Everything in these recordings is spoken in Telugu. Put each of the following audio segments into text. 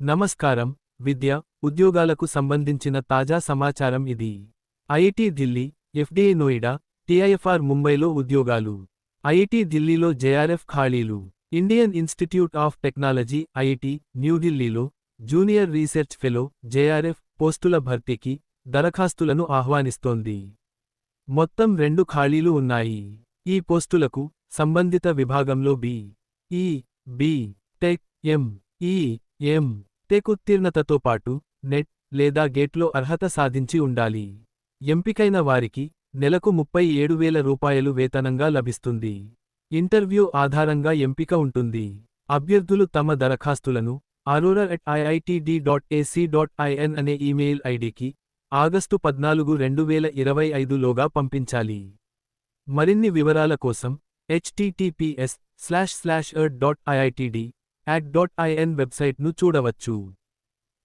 నమస్కారం. విద్య ఉద్యోగాలకు సంబంధించిన తాజా సమాచారం ఇది. IIT Delhi FDI Noida TIFR ముంబైలో ఉద్యోగాలు. ఐఐటి ఢిల్లీలో జేఆర్ఎఫ్ ఖాళీలు. Indian institute of technology IIT న్యూఢిల్లీలో జూనియర్ రీసెర్చ్ ఫెలో జేఆర్ఎఫ్ పోస్టుల భర్తీకి దరఖాస్తులను ఆహ్వానిస్తోంది. మొత్తం రెండు ఖాళీలు ఉన్నాయి. ఈ పోస్టులకు సంబంధిత విభాగంలో బి ఈ బి టెక్ ఎం ఈ ఎం టెక్కుత్తీర్ణతతో పాటు నెట్ లేదా గేట్లో అర్హత సాధించి ఉండాలి. ఎంపికైన వారికి నెలకు ముప్పై ఏడు వేల రూపాయలు వేతనంగా లభిస్తుంది. ఇంటర్వ్యూ ఆధారంగా ఎంపిక ఉంటుంది. అభ్యర్థులు తమ దరఖాస్తులను Arora at IITD dot AC dot IN అనే ఈమెయిల్ ఐడికి ఆగస్టు పద్నాలుగు రెండు వేల ఇరవై ఐదులోగా పంపించాలి. మరిన్ని వివరాల కోసం HTTPS slash slash IRD dot IITD at dot IN వెబ్సైట్ను చూడవచ్చు.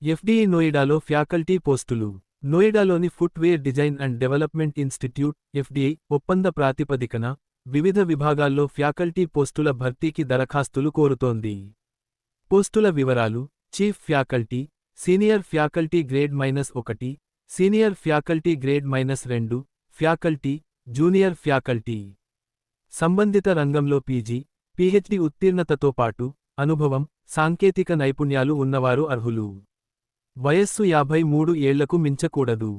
ఎఫ్డిఈ నోయిడాలో ఫ్యాకల్టీ పోస్టులు. నోయిడాలోని footwear design and development institute FDI ఒప్పంద ప్రాతిపదికన వివిధ విభాగాల్లో ఫ్యాకల్టీ పోస్టుల భర్తీకి దరఖాస్తులు కోరుతోంది. పోస్టుల వివరాలు chief faculty senior faculty grade minus ఒకటి సీనియర్ ఫ్యాకల్టీ గ్రేడ్ మైనస్ రెండు ఫ్యాకల్టీ జూనియర్ ఫ్యాకల్టీ. సంబంధిత రంగంలో పీజీ పీహెచ్డీ ఉత్తీర్ణతతో పాటు అనుభవం సాంకేతిక నైపుణ్యాలు ఉన్నవారు అర్హులు. వయస్సు యాభై మూడు ఏళ్ళకు మించకూడదు.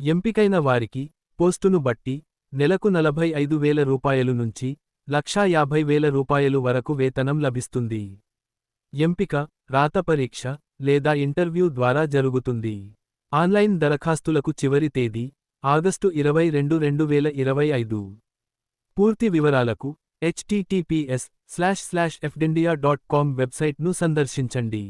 ఎంపికైన వారికి పోస్టును బట్టి నెలకు నలభై ఐదు వేల రూపాయలు నుంచి లక్షా యాభై వేల రూపాయలు వరకు వేతనం లభిస్తుంది. ఎంపిక రాత పరీక్ష లేదా ఇంటర్వ్యూ ద్వారా జరుగుతుంది. ఆన్లైన్ దరఖాస్తులకు చివరి తేదీ ఆగస్టు ఇరవై రెండు రెండు వేల ఇరవై ఐదు. పూర్తి వివరాలకు https slash slash FD India dot com వెబ్సైట్ను సందర్శించండి.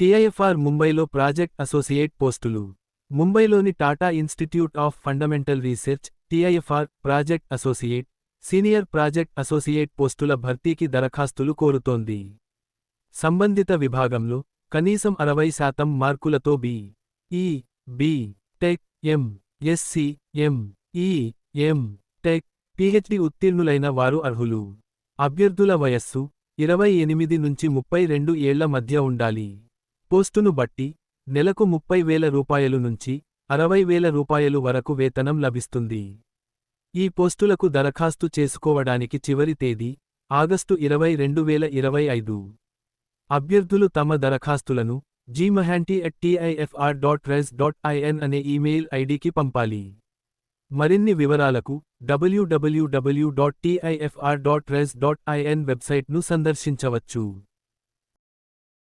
టిఐఎఫ్ఆర్ ముంబైలో ప్రాజెక్ట్ అసోసియేట్ పోస్టులు. ముంబైలోని Tata institute of fundamental research TIFR project associate senior project associate పోస్టుల భర్తీకి దరఖాస్తులు కోరుతోంది. సంబంధిత విభాగంలో కనీసం అరవై శాతం మార్కులతో B E B tech M SC M E M tech PhD ఉత్తీర్ణులైన వారు అర్హులు. అభ్యర్థుల వయస్సు ఇరవై ఎనిమిది నుంచి ముప్పై రెండు ఏళ్ళ మధ్య ఉండాలి. పోస్టును బట్టి నెలకు ముప్పై వేల రూపాయలు నుంచి అరవై వేల రూపాయలు వరకు వేతనం లభిస్తుంది. ఈ పోస్టులకు దరఖాస్తు చేసుకోవడానికి చివరి తేదీ ఆగస్టు ఇరవై రెండు వేల ఇరవై ఐదు. అభ్యర్థులు తమ దరఖాస్తులను Gmahanty at TIFR dot res dot IN అనే ఈమెయిల్ ఐడికి పంపాలి. మరిన్ని వివరాలకు W W W dot TIFR dot res dot IN వెబ్సైట్ను సందర్శించవచ్చు.